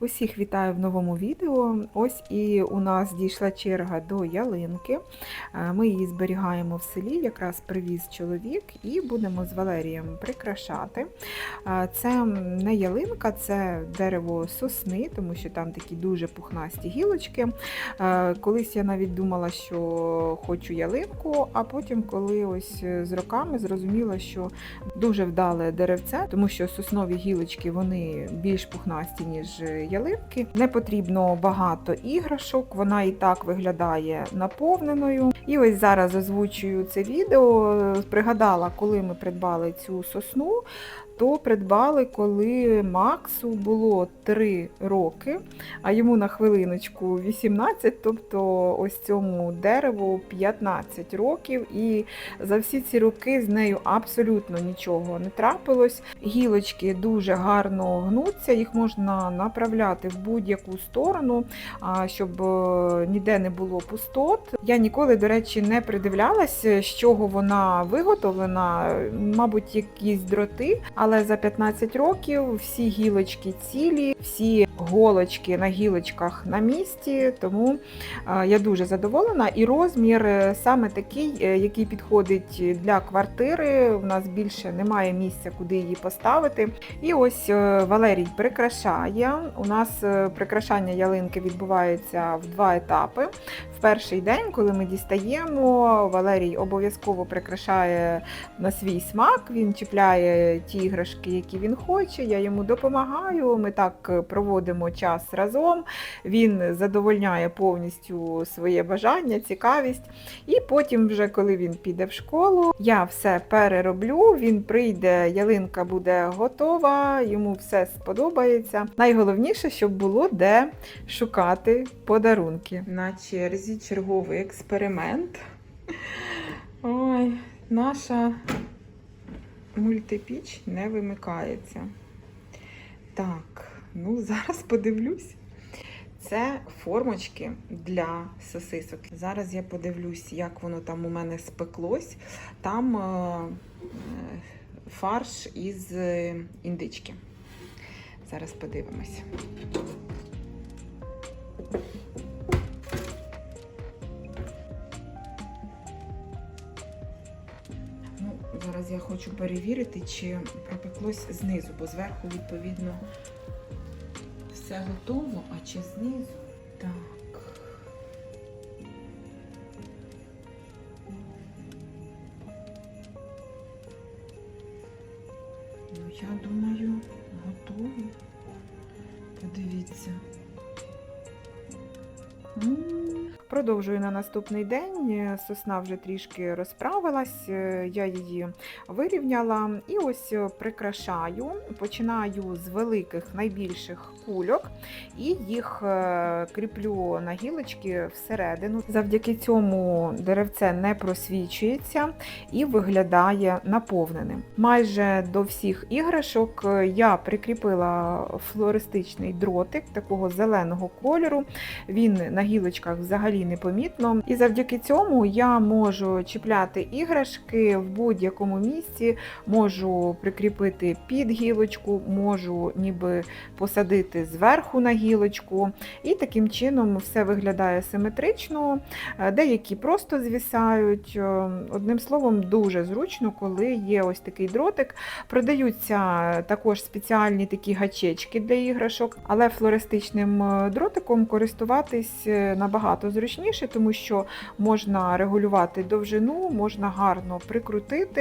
Усіх вітаю в новому відео. Ось і у нас дійшла черга до ялинки. Е, Ми її зберігаємо в селі, якраз привіз чоловік, і будемо з Валерієм прикрашати. Е, Це не ялинка, це дерево сосни, тому що там такі дуже пухнасті гілочки. Е, Колись я навіть думала, що хочу ялинку, а потім, коли ось з роками зрозуміла, що дуже вдале деревце, тому що соснові гілочки вони більш пухнасті, ніж ялинки. Не потрібно багато іграшок, вона і так виглядає наповненою. І ось зараз озвучую це відео. Пригадала, коли ми придбали цю сосну. То придбали, коли Максу було 3 роки, а йому на хвилиночку 18, тобто ось цьому дереву 15 років. І за всі ці роки з нею абсолютно нічого не трапилось. Гілочки дуже гарно гнуться, їх можна направляти в будь-яку сторону, щоб е, ніде не було пустот. Я ніколи, до речі, не придивлялася, з чого вона виготовлена, мабуть, якісь дроти, але за 15 років всі гілочки цілі, всі голочки на гілочках на місці, тому е, я дуже задоволена. І розмір е, саме такий, е, який підходить для квартири. У нас більше немає місця, куди її поставити. І ось Валерій прикрашає. У нас прикрашання ялинки відбувається в два етапи. В перший день, коли ми дістаємо, Валерій обов'язково прикрашає на свій смак. Він чіпляє ті іграшки, які він хоче. Я йому допомагаю. Ми так е, проводимо час разом. Він задовольняє повністю своє бажання, цікавість. І потім, вже коли він піде в школу, я все перероблю. Він прийде, ялинка буде готова, йому все сподобається. Найголовніше, щоб було де шукати подарунки. На черзі черговий експеримент. Ой, наша мультипіч не вимикається. Так, ну зараз подивлюсь. Це формочки для сосисок. Зараз я подивлюсь, як воно там у мене спеклось. Там е, фарш із е, індички. Зараз подивимось. Ну, зараз я хочу перевірити, чи пропеклось знизу, бо зверху, відповідно, все готово, а чи знизу? Так. Продовжую на наступний день. Сосна вже трішки розправилась, е, я її вирівняла і ось е, прикрашаю. Починаю з великих найбільших кульок і їх е, кріплю на гілочки всередину. Завдяки цьому деревце не просвічується і виглядає наповненим. Майже до всіх іграшок я прикріпила флористичний дротик такого зеленого кольору. Він на гілочках взагалі непомітно. І завдяки цьому я можу чіпляти іграшки в будь-якому місці, можу прикріпити під гілочку, можу ніби посадити зверху на гілочку. І таким чином все виглядає симетрично. Е, Деякі просто звісають. Е, Одним словом, дуже зручно, коли є ось такий дротик. Продаються також спеціальні такі гачечки для іграшок, але флористичним е, дротиком користуватись набагато зручніше, тому що можна регулювати довжину, можна гарно прикрутити,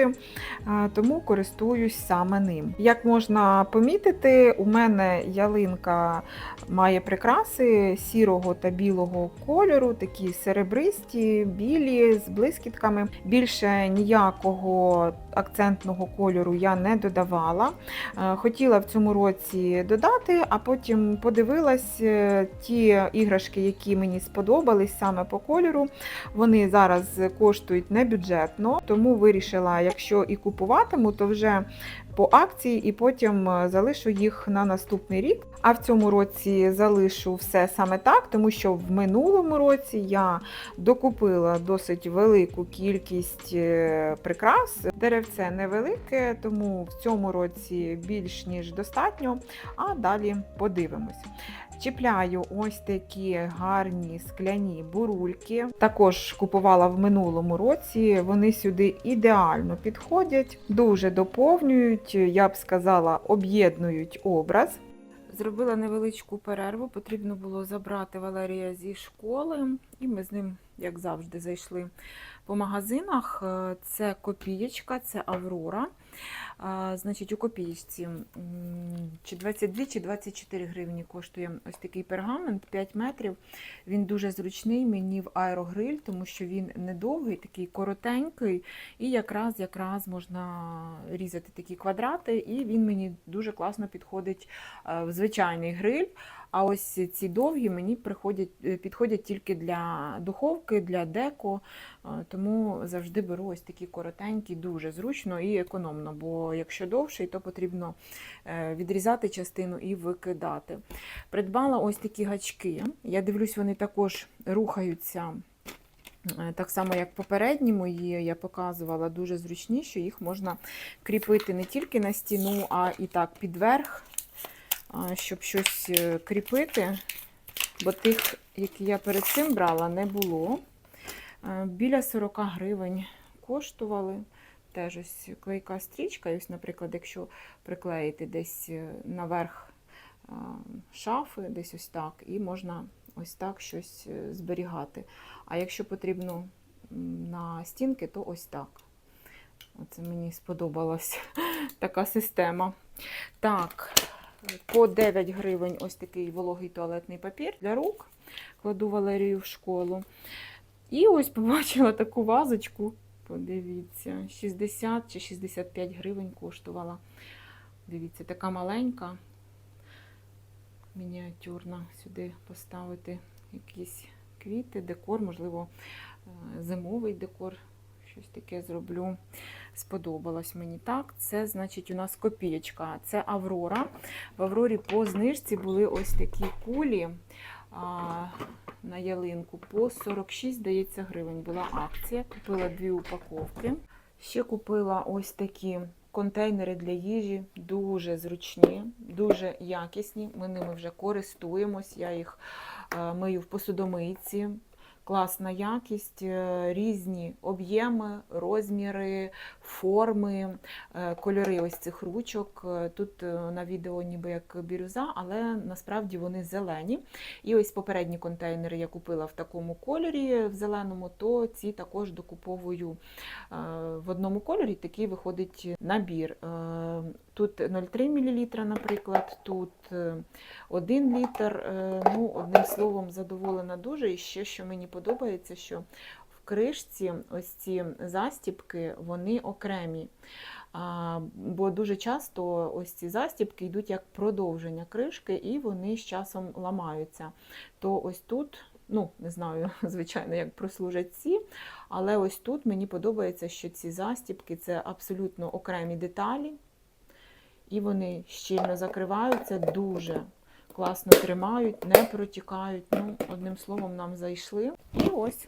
е, тому користуюсь саме ним. Як можна помітити, у мене ялинка має прикраси сірого та білого кольору, такі серебристі, білі з блискітками. Більше ніякого акцентного кольору я не додавала. Е, Хотіла в цьому році додати, а потім подивилась е, ті іграшки, які мені сподобались саме по кольору. Вони зараз коштують небюджетно, тому вирішила, якщо і купуватиму, то вже по акції і потім е, залишу їх на наступний рік. А в цьому році залишу все саме так, тому що в минулому році я докупила досить велику кількість е, прикрас. Деревце невелике, тому в цьому році більш ніж достатньо. А далі подивимось. Чіпляю ось такі гарні скляні бурульки. Також купувала в минулому році. Вони сюди ідеально підходять, дуже доповнюють, я б сказала, об'єднують образ. Зробила невеличку перерву, потрібно було забрати Валерія зі школи, і ми з ним, як завжди, зайшли по магазинах. Е, Це копієчка, це Аврора. А, Значить, у копієчці м, чи 22 чи 24 гривні коштує ось такий пергамент 5 метрів. Він дуже зручний мені в аерогриль, тому що він недовгий, такий коротенький, і якраз якраз можна різати такі квадрати, і він мені дуже класно підходить е, в звичайний гриль. А ось ці довгі мені приходять, е, підходять тільки для духовки, для деко, е, тому завжди беру ось такі коротенькі, дуже зручно і економно, бо якщо довший, то потрібно е, відрізати частину і викидати. Придбала ось такі гачки. Я дивлюсь, вони також рухаються. е, Так само, як попередні мої, я показувала дуже зручні, що їх можна кріпити не тільки на стіну, а і так підверх, щоб щось е, кріпити, бо тих, які я перед цим брала, не було. Біля 40 гривень коштували. Теж ось клейка стрічка. Ось, наприклад, якщо приклеїти десь е, наверх шафи, десь ось так, і можна ось так щось е, зберігати. А якщо потрібно на стінки, то ось так. Оце мені сподобалась така система. Так, по 9 гривень ось такий вологий туалетний папір для рук. Кладу Валерію в школу. І ось побачила таку вазочку. Подивіться, 60 чи 65 гривень коштувала. Дивіться, така маленька, мініатюрна. Сюди поставити якісь квіти, декор, можливо, е, зимовий декор. Щось таке зроблю. Сподобалось мені так. Це, значить, у нас копієчка. Це Аврора. В Аврорі по знижці були ось такі кулі а, на ялинку. По 46, здається, гривень була акція. Купила дві упаковки. Ще купила ось такі контейнери для їжі, дуже зручні, дуже якісні. Ми ними вже користуємось. Я їх е, мию в посудомийці. Класна якість, е, різні об'єми, розміри, форми, е, кольори ось цих ручок. Е, Тут на відео ніби як бірюза, але насправді вони зелені. І ось попередні контейнери я купила в такому кольорі, в зеленому, то ці також докуповую в одному кольорі. Такий виходить набір. Тут 0,3 мл, наприклад, тут е, 1 літр. Ну, одним словом, задоволена дуже. І ще, що мені подобається, що в кришці ось ці застіпки, вони окремі. А, бо дуже часто ось ці застіпки йдуть як продовження кришки, і вони з часом ламаються. То ось тут, ну, не знаю, звичайно, як прослужать ці, але ось тут мені подобається, що ці застіпки це абсолютно окремі деталі, і вони щільно закриваються, дуже класно тримають, не протікають. Ну, одним словом, нам зайшли. І ось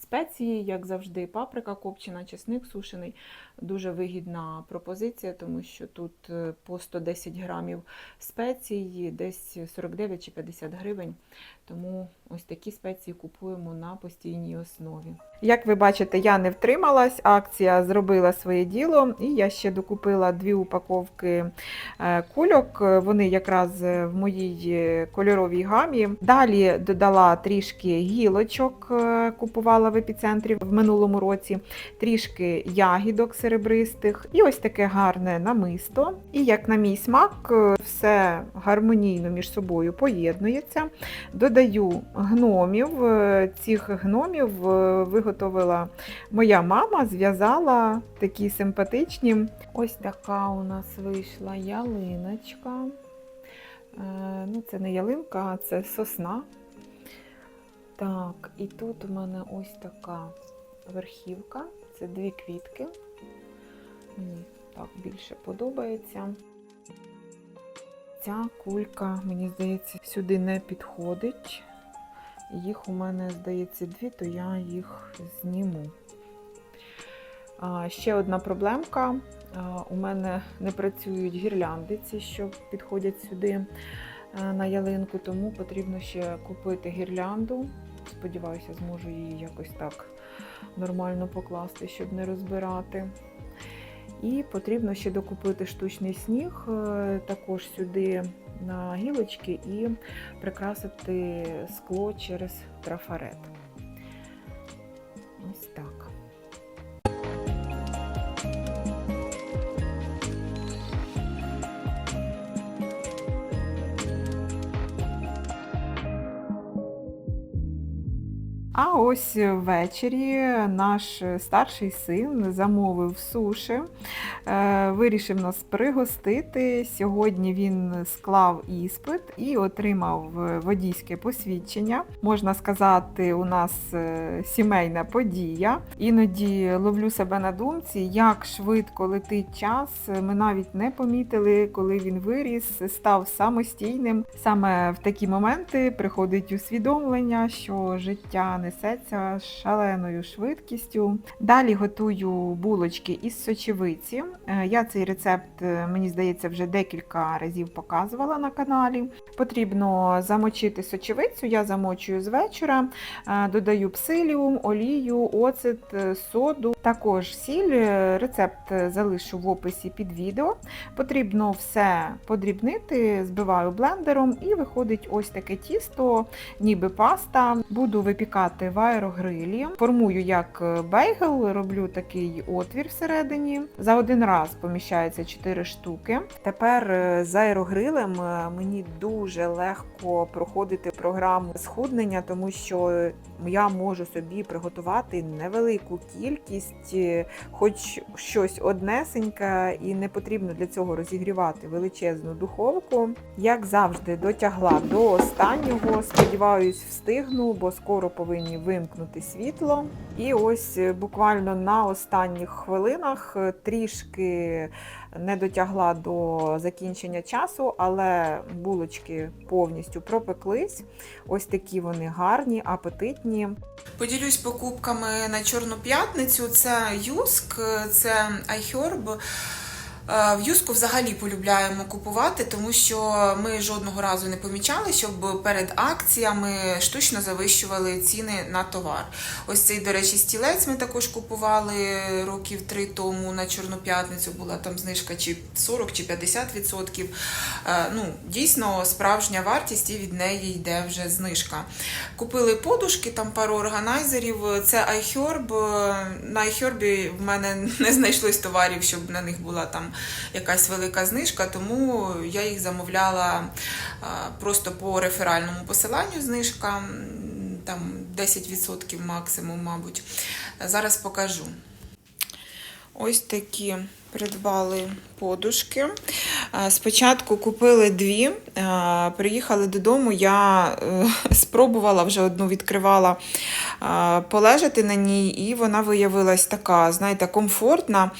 спеції, як завжди, паприка копчена, чесник сушений. Дуже вигідна пропозиція, тому що тут е, по 110 грамів спеції, десь 49 чи 50 гривень. Тому ось такі спеції купуємо на постійній основі. Як ви бачите, я не втрималась, акція зробила своє діло, і я ще докупила дві упаковки е, кульок. Вони якраз в моїй е, кольоровій гамі. Далі додала трішки гілочок, е, купувала в епіцентрі в минулому році, трішки ягідок серебристих, і ось таке гарне намисто. І як на мій смак, все гармонійно між собою поєднується. Додаю гномів. Е, Цих гномів е, виготовила моя мама, зв'язала такі симпатичні. Ось така у нас вийшла ялиночка. Е, Ну, це не ялинка, а це сосна. Так, і тут у мене ось така верхівка. Це дві квітки. Мені так більше подобається. Ця кулька, мені здається, сюди не підходить. Їх у мене, здається, дві, то я їх зніму. Ще одна проблемка. У мене не працюють гірлянди, ці, що підходять сюди. е, на ялинку, тому потрібно ще купити гірлянду. Сподіваюся, зможу її якось так нормально покласти, щоб не розбирати. І потрібно ще докупити штучний сніг, е, також сюди на гілочки і прикрасити скло через трафарет. Ось так. Ось ввечері наш старший син замовив суші, е, вирішив нас пригостити. Сьогодні він склав іспит і отримав водійське посвідчення. Можна сказати, у нас е, сімейна подія. Іноді ловлю себе на думці, як швидко летить час. Ми навіть не помітили, коли він виріс, став самостійним. Саме в такі моменти приходить усвідомлення, що життя несеться з шаленою швидкістю. Далі готую булочки із сочевиці. Е, Я цей рецепт, е, мені здається, вже декілька разів показувала на каналі. Потрібно замочити сочевицю, я замочую з вечора, е, додаю псиліум, олію, оцет, соду, також сіль. Рецепт залишу в описі під відео. Потрібно все подрібнити, збиваю блендером і виходить ось таке тісто, ніби паста. Буду випікати в аерогрилі. Формую як бейгл, роблю такий отвір всередині. За один раз поміщається 4 штуки. Тепер е, з аерогрилем е, мені дуже легко проходити програму схуднення, тому що я можу собі приготувати невелику кількість, е, хоч щось однесеньке, і не потрібно для цього розігрівати величезну духовку. Як завжди, дотягла до останнього. Сподіваюсь, встигну, бо скоро повинні вимкнути світло. І ось е, буквально на останніх хвилинах е, трішки не дотягла до закінчення часу, але булочки повністю пропеклись. Ось такі вони гарні, апетитні. Поділюсь покупками на Чорну п'ятницю. Це Юск, це iHerb. Е, В Юску взагалі полюбляємо купувати, тому що ми жодного разу не помічали, щоб перед акціями штучно завищували ціни на товар. Ось цей, до речі, стілець ми також купували років три тому на Чорну п'ятницю. Була там знижка чи 40 чи 50%. Е, Ну, дійсно, справжня вартість і від неї йде вже знижка. Купили подушки, там пару органайзерів. Це iHerb. На iHerb в мене не знайшлось товарів, щоб на них була там якась велика знижка, тому я їх замовляла просто по реферальному посиланню знижка, там 10% максимум, мабуть. Зараз покажу. Ось такі придбали подушки. Е, Спочатку купили дві, е, приїхали додому, я е, спробувала вже одну відкривала е, полежати на ній, і вона виявилась така, знаєте, комфортна.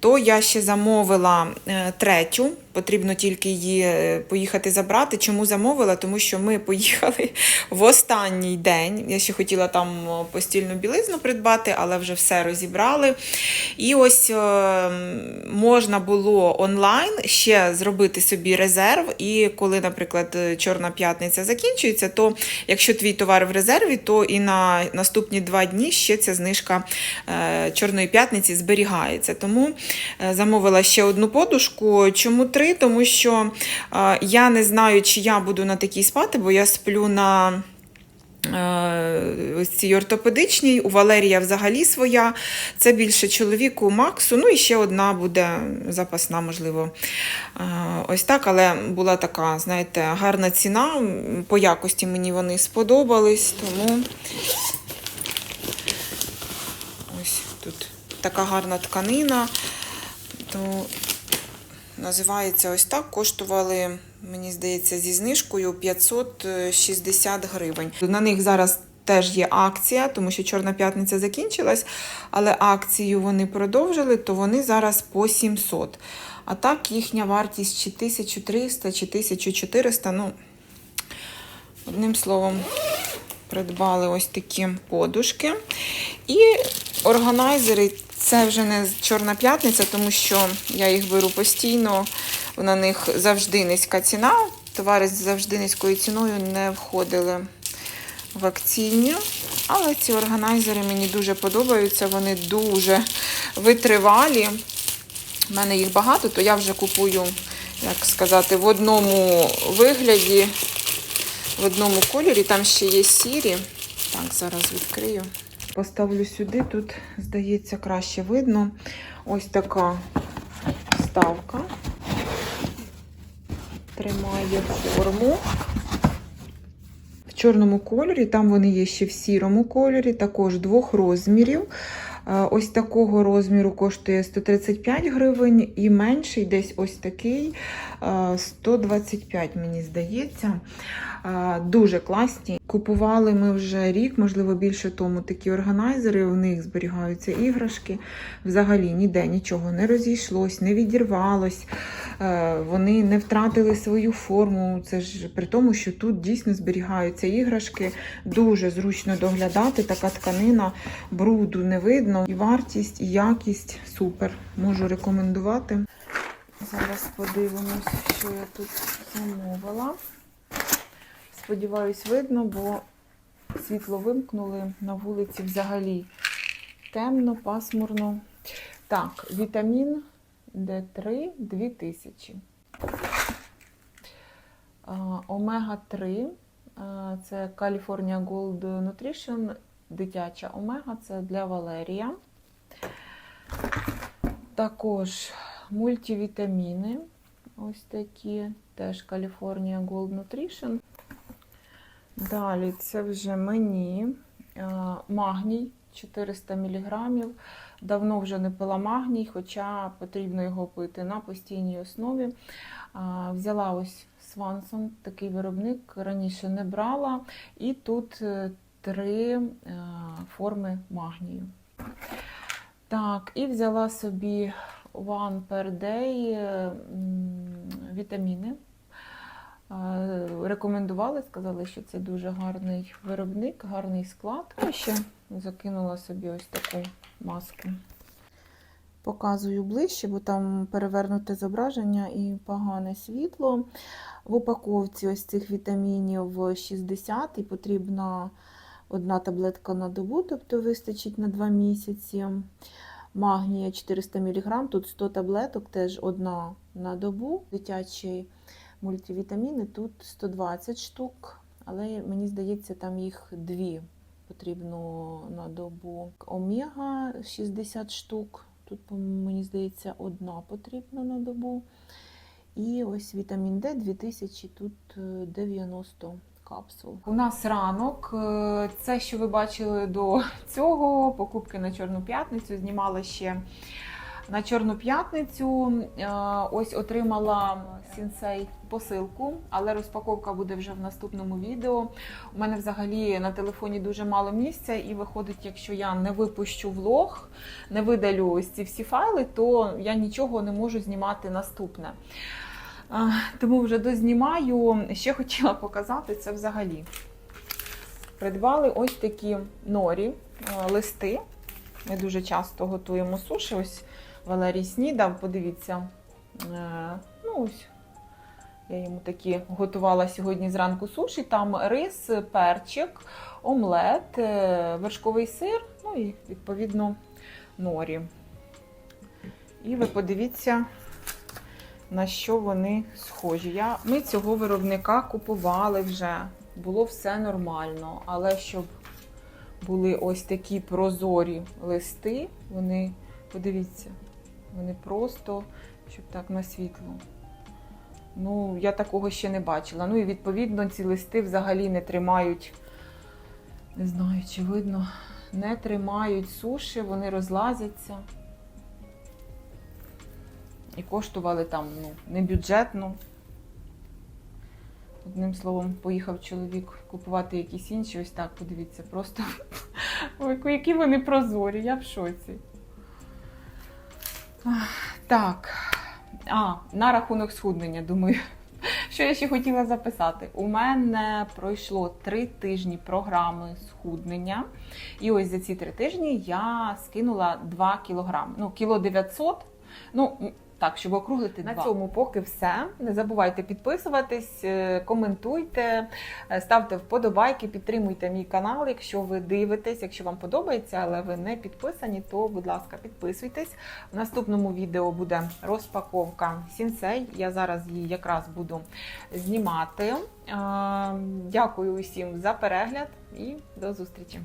То я ще замовила е, третю. Потрібно тільки її е, поїхати забрати. Чому замовила? Тому що ми поїхали в останній день. Я ще хотіла там постільну білизну придбати, але вже все розібрали. І ось е, можна було онлайн ще зробити собі резерв. І коли, наприклад, е, Чорна п'ятниця закінчується, то якщо твій товар в резерві, то і на наступні два дні ще ця знижка Чорної п'ятниці зберігається. Тому замовила ще одну подушку. Чому три? Тому що е, я не знаю, чи я буду на такій спати, бо я сплю на. е, Ось цій ортопедичній, у Валерія взагалі своя. Це більше чоловіку Максу. Ну і ще одна буде запасна, можливо. Е, Ось так, але була така, знаєте, гарна ціна. По якості мені вони сподобались, тому ось тут така гарна тканина. То називається ось так. Коштували, мені здається, зі знижкою 560 гривень. На них зараз теж є акція, тому що Чорна п'ятниця закінчилась, але акцію вони продовжили, то вони зараз по 700. А так їхня вартість чи 1300, чи 1400. Ну, одним словом, придбали ось такі подушки. І органайзери це вже не Чорна п'ятниця, тому що я їх беру постійно. На них завжди низька ціна. товари завжди низькою ціною не входили в акційні. Але ці органайзери мені дуже подобаються, вони дуже витривалі. У мене їх багато, то я вже купую, як сказати, в одному вигляді, в одному кольорі. Там ще є сірі. Так, зараз відкрию. Поставлю сюди, тут, здається, краще видно. Ось така вставка. Тримає форму. В чорному кольорі, там вони є ще в сірому кольорі, також двох розмірів. Е, Ось такого розміру коштує 135 гривень, і менший десь ось такий е, 125, мені здається. Е, Дуже класні. Купували ми вже рік, можливо, більше тому такі органайзери. В них зберігаються іграшки. Взагалі ніде нічого не розійшлось, не відірвалось. Е, Вони не втратили свою форму. Це ж при тому, що тут дійсно зберігаються іграшки. Дуже зручно доглядати. Така тканина, бруду не видно. І вартість, і якість супер. Можу рекомендувати. Зараз подивимось, що я тут замовила. Сподіваюсь, видно, бо світло вимкнули на вулиці взагалі темно, пасмурно. Так, вітамін D3 2000. Омега-3 це California Gold Nutrition, дитяча омега, це для Валерія. Також мультивітаміни. Ось такі, теж California Gold Nutrition. Далі це вже мені е, магній 400 мг. Давно вже не пила магній, хоча потрібно його пити на постійній основі. Взяла ось Свансон, такий виробник, раніше не брала. І тут е, три е, форми магнію. Так, і взяла собі One per day е, вітаміни. Рекомендували, сказали, що це дуже гарний виробник, гарний склад. А ще закинула собі ось таку маску. Показую ближче, бо там перевернуте зображення і погане світло. В упаковці ось цих вітамінів 60 і потрібна одна таблетка на добу, тобто вистачить на 2 місяці. Магнія 400 мг, тут 100 таблеток, теж одна на добу. Дитячі мультивітаміни тут 120 штук, але мені здається, там їх дві потрібно на добу. Омега 60 штук. Тут, мені здається, одна потрібна на добу. І ось вітамін Д 2000, тут е, 90 капсул. У нас ранок. Е, Це, що ви бачили до цього, покупки на Чорну п'ятницю. Знімала ще на Чорну п'ятницю. Е, Ось отримала сінсей посилку, але розпаковка буде вже в наступному відео. У мене взагалі на телефоні дуже мало місця, і виходить, якщо я не випущу влог, не видалю ось ці всі файли, то я нічого не можу знімати наступне. А, Тому вже дознімаю. Ще хотіла показати це взагалі. Придбали ось такі норі, е, листи. Ми дуже часто готуємо суші. Ось Валерій снідав, подивіться. Е, Ну, ось я йому такі готувала сьогодні зранку суші. Там рис, перчик, омлет, е, вершковий сир, ну і відповідно норі. І ви подивіться, на що вони схожі. Я, Ми цього виробника купували вже, було все нормально, але щоб були ось такі прозорі листи, вони, подивіться, вони просто, щоб так на світло. Ну, я такого ще не бачила. Ну і відповідно ці листи взагалі не тримають, не знаю, чи видно, не тримають суші, вони розлазяться. І коштували там ну, не бюджетно. Одним словом, поїхав чоловік купувати якісь інші, ось так, подивіться, просто які вони прозорі, я в шоці. Так. А, на рахунок схуднення, думаю. Що я ще хотіла записати? У мене пройшло три тижні програми схуднення. І ось за ці три тижні я скинула 2 кілограми. Ну, кіло 900. Ну, Так, щоб округлити На два. цьому поки все. Не забувайте підписуватись, е, коментуйте, е, ставте вподобайки, підтримуйте мій канал, якщо ви дивитесь, якщо вам подобається, але ви не підписані, то будь ласка, підписуйтесь. В наступному відео буде розпаковка сінсей. Я зараз її якраз буду знімати. Е, Дякую усім за перегляд і до зустрічі!